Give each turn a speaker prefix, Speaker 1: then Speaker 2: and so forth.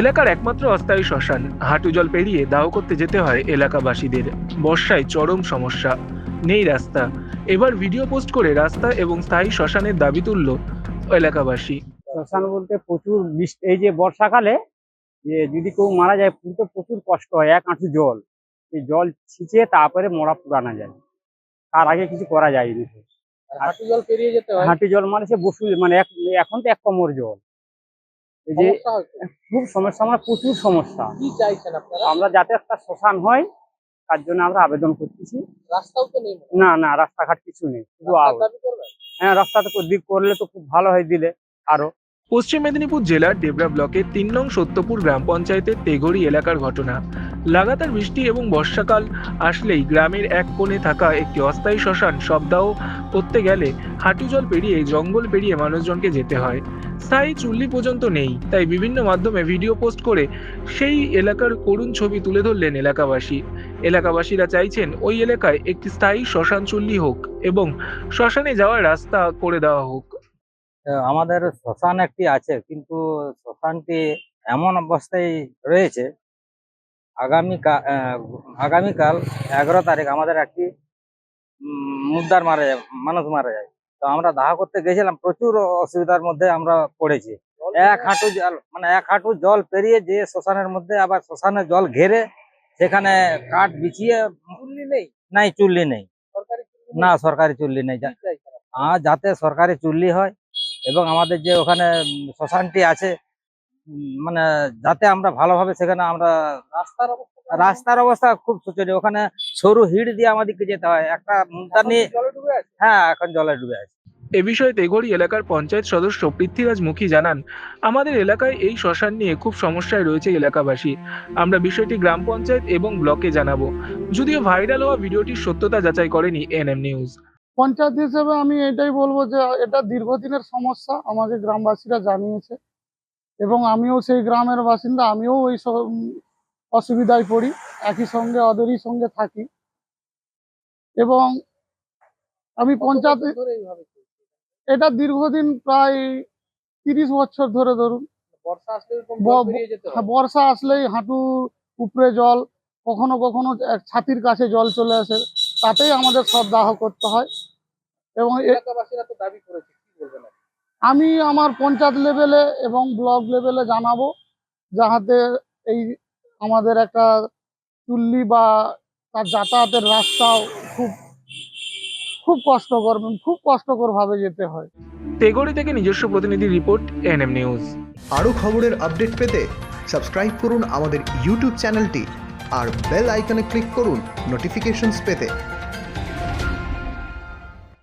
Speaker 1: এলাকার একমাত্র অস্থায়ী শ্মশান। হাঁটু জল পেরিয়ে দাহ করতে যেতে হয় এলাকাবাসীদের। বর্ষায় চরম সমস্যা। নেই রাস্তা। এবার ভিডিও পোস্ট করে রাস্তা এবং স্থায়ী শ্মশানের দাবি তুলল এলাকাবাসী।
Speaker 2: শ্মশান বলতে প্রচুর এই যে বর্ষাকালে যে যদি কেউ মারা যায় পুরতে প্রচুর কষ্ট হয় এক আঁটু জল। এই জল ছিঁচে তারপরে মরা পুরানো যায়। তার আগে কিছু করা যায়নি।
Speaker 3: হাঁটু জল পেরিয়ে যেতে হয়?
Speaker 2: হাঁটু জল মানে সে বসু মানে এক এখন তো এক কমর জল। যে
Speaker 3: সমস্যা
Speaker 2: খুব সমস্যা আমার প্রচুর সমস্যা।
Speaker 3: কি চাইছেন আপনারা?
Speaker 2: আমরা যাতে একটা শ্মশান হয় তার জন্য আমরা আবেদন করতেছি।
Speaker 3: রাস্তাও তো নেই
Speaker 2: না না রাস্তাঘাট কিছু নেই শুধু হ্যাঁ দিক করলে তো খুব ভালো হয় দিলে আরও
Speaker 1: পশ্চিম মেদিনীপুর জেলার ডেবরা ব্লকের তিন নং সত্যপুর গ্রাম পঞ্চায়েতের তেঘড়ি এলাকার ঘটনা। লাগাতার বৃষ্টি এবং বর্ষাকাল আসলেই গ্রামের এক কোণে থাকা একটি অস্থায়ী শ্মশান শবদাহ করতে গেলে হাঁটু জল পেরিয়ে জঙ্গল পেরিয়ে মানুষজনকে যেতে হয়। স্থায়ী চুল্লি পর্যন্ত নেই। তাই বিভিন্ন মাধ্যমে ভিডিও পোস্ট করে সেই এলাকার করুণ ছবি তুলে ধরলেন এলাকাবাসী। এলাকাবাসীরা চাইছেন ওই এলাকায় একটি স্থায়ী শ্মশান চুল্লি হোক এবং শ্মশানে যাওয়ার রাস্তা করে দেওয়া হোক।
Speaker 4: আমাদের শ্মশান একটি আছে কিন্তু শ্মশানটি এমন অবস্থায় রয়েছে আগামী আগামীকাল এগারো তারিখ আমাদের একটি উম, মুদ্দার মারা যায় মানুষ মারা যায়। তো আমরা দাহ করতে গেছিলাম প্রচুর অসুবিধার মধ্যে আমরা পড়েছি এক হাঁটু জল মানে এক হাঁটু জল পেরিয়ে যে শ্মশানের মধ্যে আবার শ্মশানে জল ঘেরে সেখানে কাঠ বিছিয়ে
Speaker 3: চুল্লি নেই
Speaker 4: নাই চুল্লি নেই। না সরকারি চুল্লি নেই? আর যাতে সরকারি চুল্লি হয় এবং আমাদের যে ওখানে শ্মশানটি আছে মানে যাতে আমরা ভালোভাবে সেখানে আমরা
Speaker 3: রাস্তার?
Speaker 4: রাস্তার অবস্থা খুব শোচনীয় ওখানে সরু হিট দিয়ে আমাদেরকে যেতে হয়। একটা
Speaker 3: আছে?
Speaker 4: হ্যাঁ এখন জলে ডুবে আছে।
Speaker 1: এ বিষয়ে তেঘড়ি এলাকার পঞ্চায়েত সদস্য পৃথ্বীরাজ মুখী জানান আমাদের এলাকায় এই শ্মশান নিয়ে খুব সমস্যায় রয়েছে এলাকাবাসী। আমরা বিষয়টি গ্রাম পঞ্চায়েত এবং ব্লকে জানাব। যদিও ভাইরাল হওয়া ভিডিওটির সত্যতা যাচাই করেনি এনএম নিউজ।
Speaker 5: পঞ্চায়েত হিসেবে আমি এটাই বলব যে এটা দীর্ঘদিনের সমস্যা আমাকে গ্রামবাসীরা জানিয়েছে। এবং আমিও সেই গ্রামের বাসিন্দা আমিও ওই অসুবিধায় পড়ি একই সঙ্গে ওদেরই সঙ্গে থাকি এবং আমি পঞ্চায়েত? এটা দীর্ঘদিন প্রায় তিরিশ বছর ধরে ধরুন
Speaker 3: বর্ষা হয়
Speaker 5: আসলেই হাঁটু উপরে জল কখনো কখনো এক ছাতির কাছে জল চলে আসে তাতেই আমাদের সব দাহ করতে হয় এবং? আমি আমার পঞ্চায়েত লেভেলে এবং ব্লক লেভেলে জানাব যাহাতে এই আমাদের একটা চুল্লি বা তার যাতায়াতের রাস্তাও খুব খুব কষ্টকর খুব কষ্টকর ভাবে যেতে হয়।
Speaker 1: তেগড়ি থেকে নিজস্ব প্রতিনিধি রিপোর্ট এনএম নিউজ।
Speaker 6: আরও খবরের আপডেট পেতে সাবস্ক্রাইব করুন আমাদের ইউটিউব চ্যানেলটি আর বেল আইকনে ক্লিক করুন নোটিফিকেশনস পেতে।